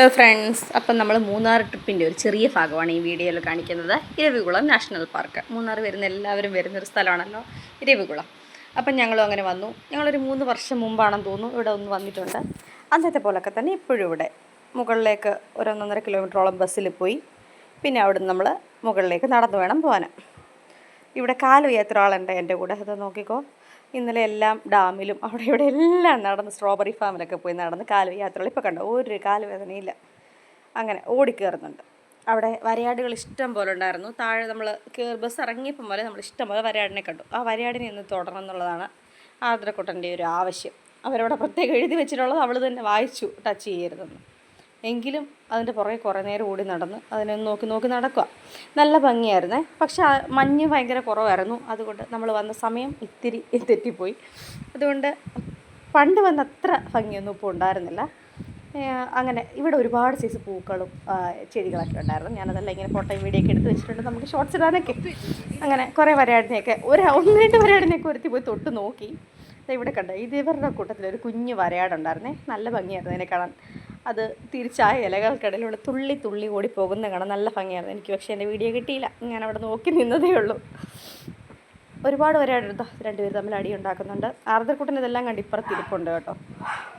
Hello friends അപ്പം നമ്മൾ മൂന്നാർ ട്രിപ്പിന്റെ ഒരു ചെറിയ ഭാഗമാണ് ഈ വീഡിയോയിൽ കാണിക്കുന്നത്. Eravikulam national park. മൂന്നാർ വരുന്ന എല്ലാവരും വരുന്നൊരു സ്ഥലമാണല്ലോ. ഇരവികുളം. അപ്പം ഞങ്ങളും അങ്ങനെ വന്നു. ഞങ്ങളൊരു മൂന്ന് വർഷം മുമ്പാണെന്ന് തോന്നുന്നു. ഇവിടെ ഒന്ന് വന്നിട്ടുണ്ട്. അന്നത്തെ പോലൊക്കെ തന്നെ ഇപ്പോഴും ഇവിടെ. മുകളിലേക്ക് ഒരു ഒന്നൊന്നര കിലോമീറ്ററോളം ബസ്സിൽ പോയി. പിന്നെ അവിടെ നമ്മൾ മുകളിലേക്ക് നടന്നു വേണം പോകാൻ. ഇവിടെ കാൽ എത്ര ആളുണ്ട് എന്റെ കൂടെ. അത് നോക്കിക്കോ. ഇന്നലെ എല്ലാം ഡാമിലും അവിടെ ഇവിടെ എല്ലാം നടന്ന് സ്ട്രോബെറി ഫാമിലൊക്കെ പോയി നടന്ന് കാൽ യാത്രകൾ ഇപ്പോൾ കണ്ടോ ഒരു കാൽ വേദനയില്ല അങ്ങനെ ഓടിക്കയറുന്നുണ്ട് അവിടെ വരയാടുകൾ ഇഷ്ടം പോലെ ഉണ്ടായിരുന്നു. താഴെ നമ്മൾ കയറി ബസ് ഇറങ്ങിയപ്പോൾ പോലെ നമ്മൾ ഇഷ്ടം പോലെ വരയാടിനെ കണ്ടു. ആ വരയാടിനെ ഇന്ന് തുടരണം എന്നുള്ളതാണ് ആദരക്കുട്ടന്റെ ഒരു ആവശ്യം. അവരവിടെ പ്രത്യേകം എഴുതി വെച്ചിട്ടുള്ളത് അവൾ തന്നെ വായിച്ചു ടച്ച് ചെയ്യരുതെന്ന്. എങ്കിലും അതിന്റെ പുറകെ കുറേ നേരം ഓടി നടന്ന് അതിനെ നോക്കി നോക്കി നടക്കുക. നല്ല ഭംഗിയായിരുന്നേ. പക്ഷെ മഞ്ഞ് ഭയങ്കര കുറവായിരുന്നു. അതുകൊണ്ട് നമ്മൾ വന്ന സമയം ഇത്തിരി തെറ്റിപ്പോയി. അതുകൊണ്ട് പണ്ട് വന്ന അത്ര ഭംഗിയൊന്നും ഇപ്പോൾ ഉണ്ടായിരുന്നില്ല. അങ്ങനെ ഇവിടെ ഒരുപാട് സൈസ് പൂക്കളും ചെടികളൊക്കെ ഉണ്ടായിരുന്നു. ഞാനതെല്ലാം ഇങ്ങനെ ഫോട്ടോയും വീഡിയോ ഒക്കെ എടുത്ത് വെച്ചിട്ടുണ്ട്. നമുക്ക് ഷോർട്സ് ഇടാനൊക്കെ. അങ്ങനെ കുറേ വരയാടിനെയൊക്കെ ഒരു ഒന്ന് രണ്ട് വരയാടിനെയൊക്കെ ഒരുത്തി പോയി തൊട്ട് നോക്കി. ഇവിടെ കണ്ട? ഇത് ഇവരുടെ കൂട്ടത്തിൽ ഒരു കുഞ്ഞ് വരയാടുണ്ടായിരുന്നേ. നല്ല ഭംഗിയായിരുന്നു അതിനെ കാണാൻ. അത് തിരിച്ച് ഇലകൾക്കിടയിലൂടെ തുള്ളി തുള്ളി ഓടി പോകുന്ന കാണാൻ നല്ല ഭംഗിയായിരുന്നു. എനിക്ക് പക്ഷേ എന്റെ വീഡിയോ കിട്ടിയില്ല. ഞാൻ അവിടെ നോക്കി നിന്നതേ ഉള്ളൂ. ഒരുപാട് വരയാടുണ്ട് രണ്ടുപേർ തമ്മിൽ അടി ഉണ്ടാക്കുന്നുണ്ട്. ആർദ്രക്കുട്ടൻ ഇതെല്ലാം കണ്ട് ഇപ്പുറത്ത് ഇരിപ്പുണ്ട് കേട്ടോ.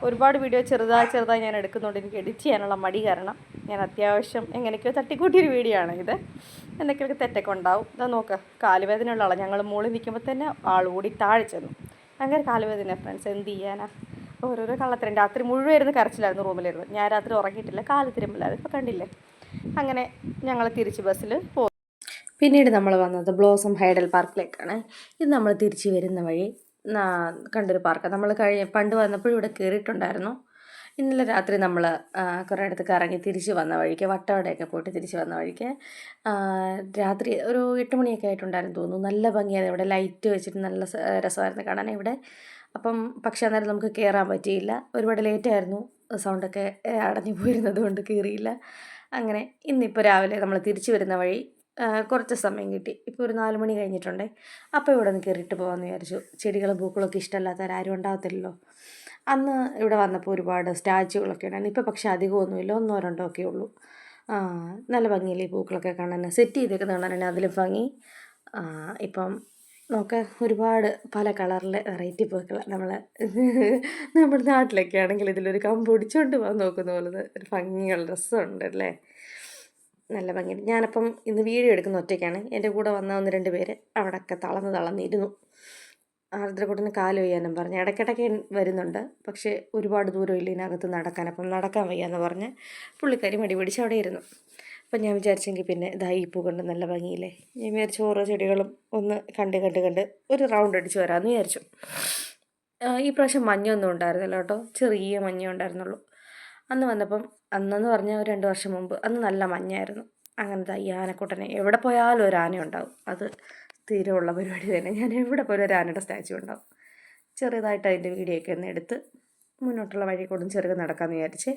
ഒരുപാട് വീഡിയോ ചെറുതായി ചെറുതായി ഞാൻ എടുക്കുന്നുണ്ട്. എനിക്ക് എഡിറ്റ് ചെയ്യാനുള്ള മടി കാരണം ഞാൻ അത്യാവശ്യം എങ്ങനെയൊക്കെയോ തട്ടിക്കൂട്ടിയൊരു വീഡിയോ ആണ് ഇത്. എന്തൊക്കെയൊക്കെ തെറ്റൊക്കെ ഉണ്ടാവും. ഇതാ നോക്ക് കാലുവേദനയുള്ള ആളാണ് ഞങ്ങൾ മുകളിൽ നിൽക്കുമ്പോൾ തന്നെ ആൾ ഓടി താഴെ ചെന്നു. അങ്ങനെ കാലുവേദന ഫ്രണ്ട്സ് എന്ത് ചെയ്യാനാ? ഓരോരോ കള്ളത്തരം. രാത്രി മുഴുവൻ ഇരുന്ന് കരച്ചിലായിരുന്നു റൂമിലിരുന്ന് ഞാൻ രാത്രി ഉറങ്ങിയിട്ടില്ല. കാൽ തിരുമ്പില്ലായിരുന്നു ഇപ്പോൾ കണ്ടില്ലേ? അങ്ങനെ ഞങ്ങൾ തിരിച്ച് ബസ്സിൽ പോകും പിന്നീട് നമ്മൾ വന്നത് ബ്ലോസം ഹൈഡൽ പാർക്കിലേക്കാണ്. ഇത് നമ്മൾ തിരിച്ച് വരുന്ന വഴി കണ്ടൊരു പാർക്ക്. നമ്മൾ കഴിഞ്ഞ പണ്ട് വന്നപ്പോഴും ഇവിടെ കയറിയിട്ടുണ്ടായിരുന്നു ഇന്നലെ രാത്രി നമ്മൾ കുറേ അടുത്ത് കറങ്ങി തിരിച്ച് വന്ന വഴിക്ക് വട്ടവടയൊക്കെ പോയിട്ട് തിരിച്ച് വന്ന വഴിക്ക് രാത്രി ഒരു എട്ട് മണിയൊക്കെ ആയിട്ടുണ്ടായിരുന്നു തോന്നുന്നു. നല്ല ഭംഗിയായിരുന്നു. ഇവിടെ ലൈറ്റ് വെച്ചിട്ട് നല്ല രസമായിരുന്നു കാണാൻ. ഇവിടെ അപ്പം പക്ഷെ അന്നേരം നമുക്ക് കയറാൻ പറ്റിയില്ല. ഒരുപാട് ലേറ്റായിരുന്നു സൗണ്ടൊക്കെ അടഞ്ഞു പോയിരുന്നത് കൊണ്ട് കയറിയില്ല അങ്ങനെ ഇന്നിപ്പോൾ രാവിലെ നമ്മൾ തിരിച്ചു വരുന്ന വഴി കുറച്ച് സമയം കിട്ടി. ഇപ്പോൾ ഒരു നാല് മണി കഴിഞ്ഞിട്ടുണ്ടേ. അപ്പോൾ ഇവിടെ നിന്ന് കയറിയിട്ട് പോകാമെന്ന് വിചാരിച്ചു. ചെടികളും പൂക്കളൊക്കെ ഇഷ്ടമല്ലാത്തവരാരും ഉണ്ടാകത്തില്ലല്ലോ അന്ന് ഇവിടെ വന്നപ്പോൾ ഒരുപാട് സ്റ്റാച്ചുകളൊക്കെ ഉണ്ടായിരുന്നു. ഇപ്പോൾ പക്ഷേ അധികമൊന്നുമില്ല. ഒന്നോ രണ്ടോ ഒക്കെ ഉള്ളൂ. നല്ല ഭംഗിയില്ലേ പൂക്കളൊക്കെ കാണാൻ? സെറ്റ് ചെയ്തൊക്കെ കാണാനാണ് അതിലും ഭംഗി? ഇപ്പം നോക്ക് ഒരുപാട് പല കളറിലെ വെറൈറ്റി പൂക്കൾ നമ്മൾ നമ്മുടെ നാട്ടിലൊക്കെ ആണെങ്കിൽ ഇതിലൊരു കമ്പ് പിടിച്ചുകൊണ്ട് പോകാൻ നോക്കുന്ന പോലെ ഒരു ഭംഗിയുള്ള രസമുണ്ട് അല്ലേ? നല്ല ഭംഗിയുണ്ട് ഞാനപ്പം ഇന്ന് വീഡിയോ എടുക്കുന്ന ഒറ്റയ്ക്കാണ്. എന്റെ കൂടെ വന്ന ഒന്ന് രണ്ട് പേര് അവിടെയൊക്കെ തളർന്ന് തളർന്നിരുന്നു. ആർദ്രക്കൂട്ടിന് കാൽ വയ്യാനും പറഞ്ഞ്. ഇടയ്ക്കിടയ്ക്ക് വരുന്നുണ്ട്. പക്ഷേ ഒരുപാട് ദൂരം ഇല്ല ഇതിനകത്ത് നടക്കാൻ. അപ്പം നടക്കാൻ വയ്യാന്ന് പറഞ്ഞ് പുള്ളിക്കാരി മടി പിടിച്ച് അവിടെ ഇരുന്നു. അപ്പം ഞാൻ വിചാരിച്ചെങ്കിൽ പിന്നെ ഇതാ ഈ പൂ കൊണ്ട് നല്ല ഭംഗിയില്ലേ? ഞാൻ വിചാരിച്ചു ഓരോ ചെടികളും ഒന്ന് കണ്ട് കണ്ട് കണ്ട് ഒരു റൗണ്ട് അടിച്ച് വരാമെന്ന് വിചാരിച്ചു. ഈ പ്രാവശ്യം മഞ്ഞൊന്നും ഉണ്ടായിരുന്നില്ല കേട്ടോ. ചെറിയ മഞ്ഞ ഉണ്ടായിരുന്നുള്ളൂ. അന്ന് വന്നപ്പം അന്നെന്ന് പറഞ്ഞാൽ ഒരു രണ്ട് വർഷം മുമ്പ് അന്ന് നല്ല മഞ്ഞായിരുന്നു. അങ്ങനത്തെ ഈ ആനക്കൂട്ടനെ എവിടെ പോയാലും ഒരു ആന ഉണ്ടാവും. അത് സ്ഥിരമുള്ള പരിപാടി തന്നെ. ഞാൻ എവിടെ പോയാലും ഒരു ആനയുടെ സ്റ്റാച്ചു ഉണ്ടാവും. ചെറുതായിട്ട് അതിന്റെ വീഡിയോ ഒക്കെ ഒന്ന് എടുത്ത് മുന്നോട്ടുള്ള വഴി കൂടും ചെറുത് നടക്കാമെന്ന് വിചാരിച്ച്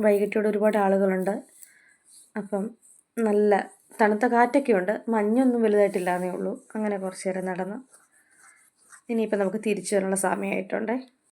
വൈകിട്ടോടെ ഒരുപാട് ആളുകളുണ്ട്. അപ്പം നല്ല തണുത്ത കാറ്റൊക്കെ ഉണ്ട് മഞ്ഞൊന്നും വലുതായിട്ടില്ലാന്നേ ഉള്ളൂ. അങ്ങനെ കുറച്ച് നേരം നടന്നു. ഇനിയിപ്പോൾ നമുക്ക് തിരിച്ചു വരാനുള്ള സമയമായിട്ടുണ്ടേ.